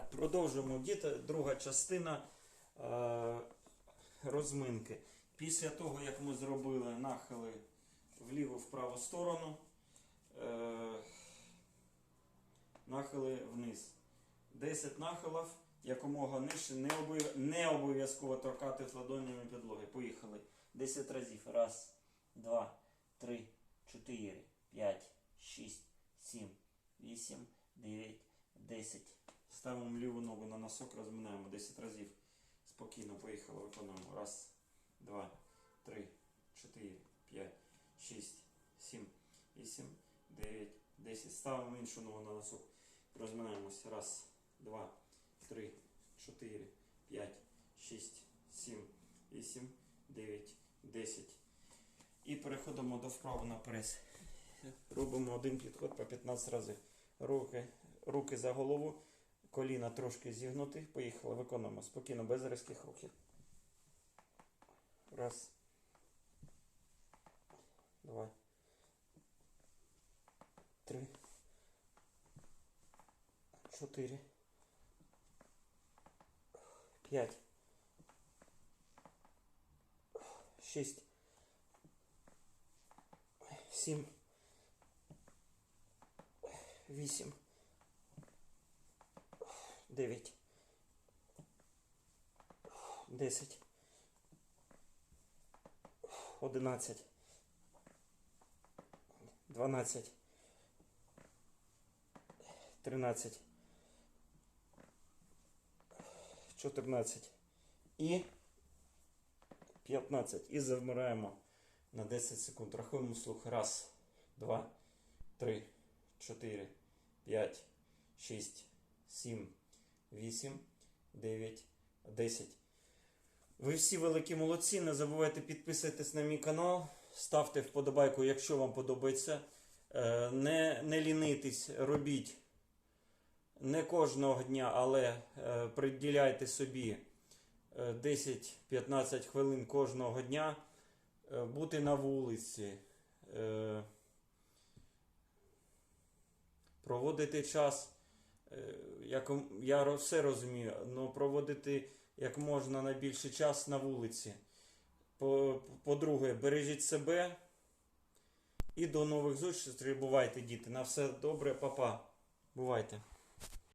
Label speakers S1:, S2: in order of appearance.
S1: Продовжуємо діти. Друга частина е, розминки. Після того, як ми зробили нахили вліву в праву сторону, е, нахили вниз. 10 нахилів, якомога нижче, не обов'язково торкати ладонями підлоги. Поїхали. 10 разів. Раз, два, три, чотири, п'ять, шість, сім, вісім, дев'ять, десять. Ставимо ліву ногу на носок, розминаємо 10 разів. Спокійно поїхали, виконуємо. Раз, два, три, чотири, п'ять, шість, сім, вісім, дев'ять, десять. Ставимо іншу ногу на носок. Розминаємось. Раз, два, три, чотири, п'ять, шість, сім, вісім, дев'ять, десять. І переходимо до вправи на прес. Робимо один підход по 15 разів. Руки, руки за голову, коліна трошки зігнуті. Поїхали, виконуємо спокійно, без різких рухів. Раз. Два. Три. Чотири. П'ять. Шість. Сім. Вісім. Дев'ять. Десять. Одинадцять. Дванадцять. Тринадцять. Чотирнадцять. І 15. І завмираємо на 10 секунд. Рахуємо слух. Раз, два, три, чотири, п'ять, шість, сім, вісім, дев'ять, десять. Ви всі великі молодці. Не забувайте підписуватись на мій канал. Ставте вподобайку, якщо вам подобається. Е, Не, не лінитесь, робіть не кожного дня, але е, приділяйте собі е, 10-15 хвилин кожного дня. Е, Бути на вулиці. е, Проводити час. Як я все розумію, але проводити як можна найбільше час на вулиці. По- По-друге, бережіть себе. І до нових зустрічей. Бувайте, діти. На все добре, папа. Бувайте.